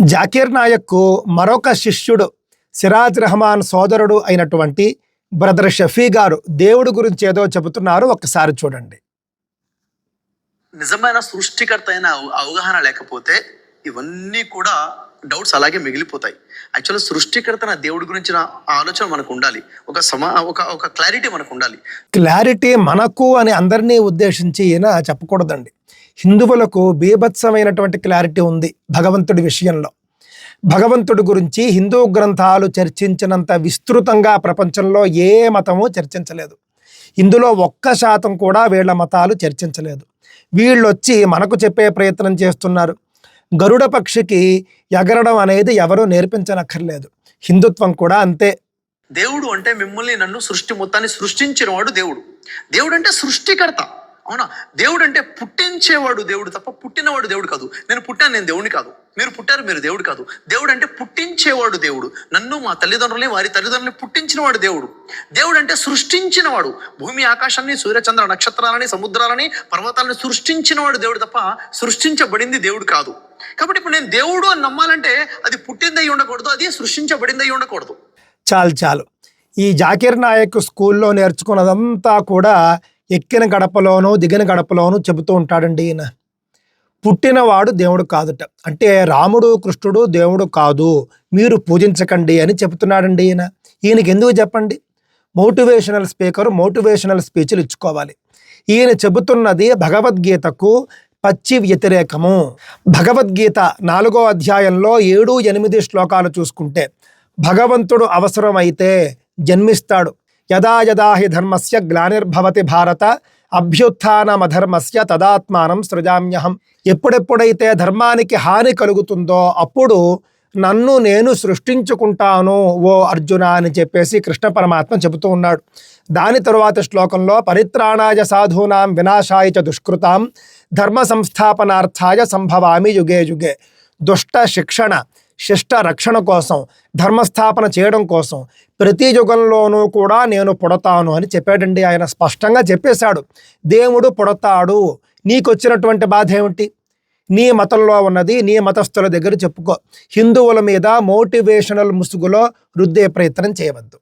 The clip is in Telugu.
జాకీర్ నాయక్కు మరొక శిష్యుడు సిరాజ్ రెహమాన్ సోదరుడు అయినటువంటి బ్రదర్ షఫీ గారు దేవుడి గురించి ఏదో చెబుతున్నారు ఒకసారి చూడండి. నిజమైన సృష్టికర్త అయిన అవ- అవగాహన లేకపోతే ఇవన్నీ కూడా డౌట్స్ అలాగే మిగిలిపోతాయి. యాక్చువల్గా సృష్టికర్త దేవుడి గురించిన ఆలోచన మనకు ఉండాలి. ఒక సమా ఒక ఒక క్లారిటీ మనకు ఉండాలి. క్లారిటీ మనకు అని అందరినీ ఉద్దేశించి ఈయన చెప్పకూడదండి. హిందువులకు బీభత్సమైనటువంటి క్లారిటీ ఉంది భగవంతుడి విషయంలో. భగవంతుడి గురించి హిందూ గ్రంథాలు చర్చించినంత విస్తృతంగా ప్రపంచంలో ఏ మతము చర్చించలేదు. ఇందులో ఒక్క శాతం కూడా వీళ్ళ మతాలు చర్చించలేదు. వీళ్ళు వచ్చి మనకు చెప్పే ప్రయత్నం చేస్తున్నారు. గరుడ పక్షికి ఎగరడం అనేది ఎవరూ నేర్పించనక్కర్లేదు. హిందుత్వం కూడా అంతే. దేవుడు అంటే మిమ్మల్ని నన్ను సృష్టి మొత్తాన్ని సృష్టించిన వాడు దేవుడు. దేవుడు అంటే సృష్టికర్త. అవునా? దేవుడు అంటే పుట్టించేవాడు దేవుడు తప్ప పుట్టినవాడు దేవుడు కాదు. నేను పుట్టాను నేను దేవుడిని కాదు. మీరు పుట్టారు మీరు దేవుడు కాదు. దేవుడు అంటే పుట్టించేవాడు దేవుడు. నన్ను మా తల్లిదండ్రులని వారి తల్లిదండ్రులని పుట్టించినవాడు దేవుడు. దేవుడు అంటే సృష్టించినవాడు. భూమి ఆకాశాన్ని సూర్యచంద్ర నక్షత్రాలని సముద్రాలని పర్వతాలని సృష్టించినవాడు దేవుడు తప్ప సృష్టించబడింది దేవుడు కాదు. కాబట్టి ఇప్పుడు నేను దేవుడు అని నమ్మాలంటే అది పుట్టిందై ఉండకూడదు అది సృష్టించబడిందై ఉండకూడదు. చాలు చాలు. ఈ జాకీర్ నాయక్ స్కూల్లో నేర్చుకున్నదంతా కూడా ఎక్కిన గడపలోనూ దిగిన గడపలోనూ చెబుతూ ఉంటాడండి ఈయన. పుట్టినవాడు దేవుడు కాదుట. అంటే రాముడు కృష్ణుడు దేవుడు కాదు. మీరు పూజించకండి అని చెబుతున్నాడండి ఈయన. ఈయనకి ఎందుకు చెప్పండి? మోటివేషనల్ స్పీకర్ మోటివేషనల్ స్పీచ్లు ఇచ్చుకోవాలి. ఈయన చెబుతున్నది భగవద్గీతకు పచ్చి వ్యతిరేకము. భగవద్గీత నాలుగో అధ్యాయంలో ఏడు ఎనిమిది శ్లోకాలు చూసుకుంటే భగవంతుడు అవసరమైతే జన్మిస్తాడు. యదా యదా హి ధర్మస్య గ్లానిర్భవతి భారత అభ్యుత్నమధర్మస్య తదాత్మానం సృజామ్యహం. ఎప్పుడెప్పుడైతే ధర్మానికి హాని కలుగుతుందో అప్పుడు నన్ను నేను సృష్టించుకుంటాను ఓ అర్జున అని చెప్పేసి కృష్ణ పరమాత్మ చెబుతూ ఉన్నాడు. దాని తరువాత శ్లోకంలో పరిత్రాణాయ సాధూనాం వినాశాయ చ దుష్కృతాం ధర్మ సంస్థాపనార్థాయ సంభవామి యుగే యుగే. దుష్ట శిక్షణ. శిష్ట రక్షణ కోసం ధర్మస్థాపన చేయడం కోసం ప్రతి యుగంలోనూ కూడా నేను పుడతాను అని చెప్పాడండి. ఆయన స్పష్టంగా చెప్పేశాడు. దేవుడు పుడతాడు. నీకు వచ్చినటువంటి బాధ ఏమిటి? నీ మతంలో ఉన్నది నీ మతస్థుల దగ్గర చెప్పుకో. హిందువుల మీద మోటివేషనల్ ముసుగులో రుద్దే ప్రయత్నం చేయవద్దు.